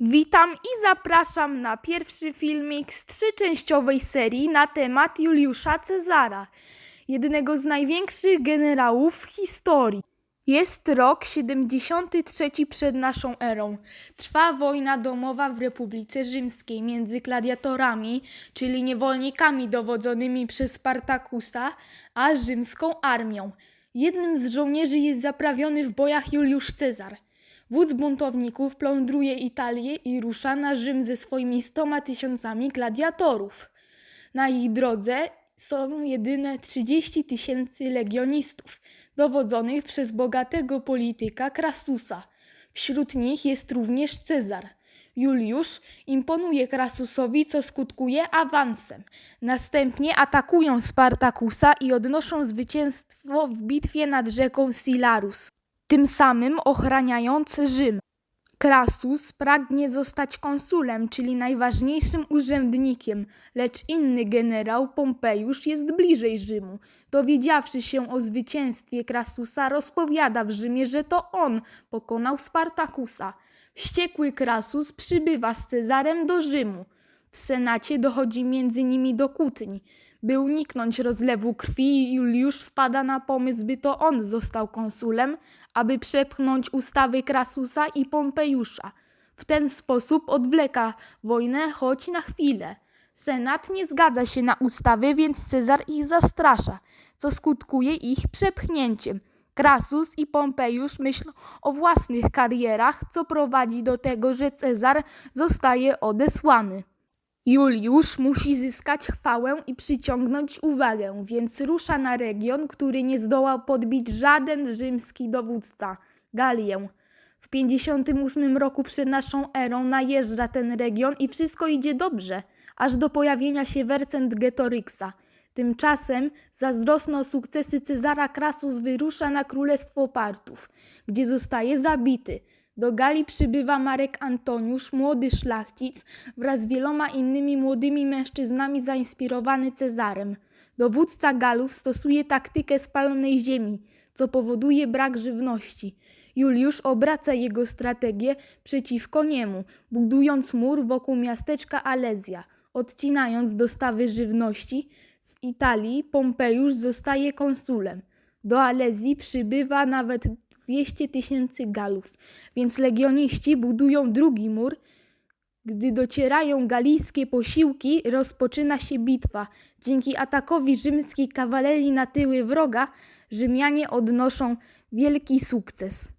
Witam i zapraszam na pierwszy filmik z trzyczęściowej serii na temat Juliusza Cezara, jednego z największych generałów w historii. Jest rok 73 przed naszą erą. Trwa wojna domowa w Republice Rzymskiej między gladiatorami, czyli niewolnikami dowodzonymi przez Spartakusa, a rzymską armią. Jednym z żołnierzy jest zaprawiony w bojach Juliusz Cezar. Wódz buntowników plądruje Italię i rusza na Rzym ze swoimi stoma tysiącami gladiatorów. Na ich drodze są jedyne 30 tysięcy legionistów, dowodzonych przez bogatego polityka Krasusa. Wśród nich jest również Cezar. Juliusz imponuje Krasusowi, co skutkuje awansem. Następnie atakują Spartakusa i odnoszą zwycięstwo w bitwie nad rzeką Silarus tym samym ochraniając Rzym. Krasus pragnie zostać konsulem, czyli najważniejszym urzędnikiem, lecz inny generał Pompejusz jest bliżej Rzymu. Dowiedziawszy się o zwycięstwie Krasusa, rozpowiada w Rzymie, że to on pokonał Spartakusa. Wściekły Krasus przybywa z Cezarem do Rzymu. W Senacie dochodzi między nimi do kłótni. By uniknąć rozlewu krwi, Juliusz wpada na pomysł, by to on został konsulem, aby przepchnąć ustawy Krasusa i Pompejusza. W ten sposób odwleka wojnę, choć na chwilę. Senat nie zgadza się na ustawy, więc Cezar ich zastrasza, co skutkuje ich przepchnięciem. Krasus i Pompejusz myślą o własnych karierach, co prowadzi do tego, że Cezar zostaje odesłany. Juliusz musi zyskać chwałę i przyciągnąć uwagę, więc rusza na region, który nie zdołał podbić żaden rzymski dowódca Galię. W 58 roku przed naszą erą najeżdża ten region i wszystko idzie dobrze, aż do pojawienia się Wercentgetoryksa. Tymczasem, zazdrosny o sukcesy Cezara Krasus wyrusza na królestwo Partów, gdzie zostaje zabity. Do Galii przybywa Marek Antoniusz, młody szlachcic, wraz z wieloma innymi młodymi mężczyznami zainspirowany Cezarem. Dowódca Galów stosuje taktykę spalonej ziemi, co powoduje brak żywności. Juliusz obraca jego strategię przeciwko niemu, budując mur wokół miasteczka Alezja, odcinając dostawy żywności. W Italii Pompejusz zostaje konsulem. Do Alezji przybywa nawet 200 tysięcy Galów, więc legioniści budują drugi mur. Gdy docierają galijskie posiłki, rozpoczyna się bitwa. Dzięki atakowi rzymskiej kawalerii na tyły wroga, Rzymianie odnoszą wielki sukces.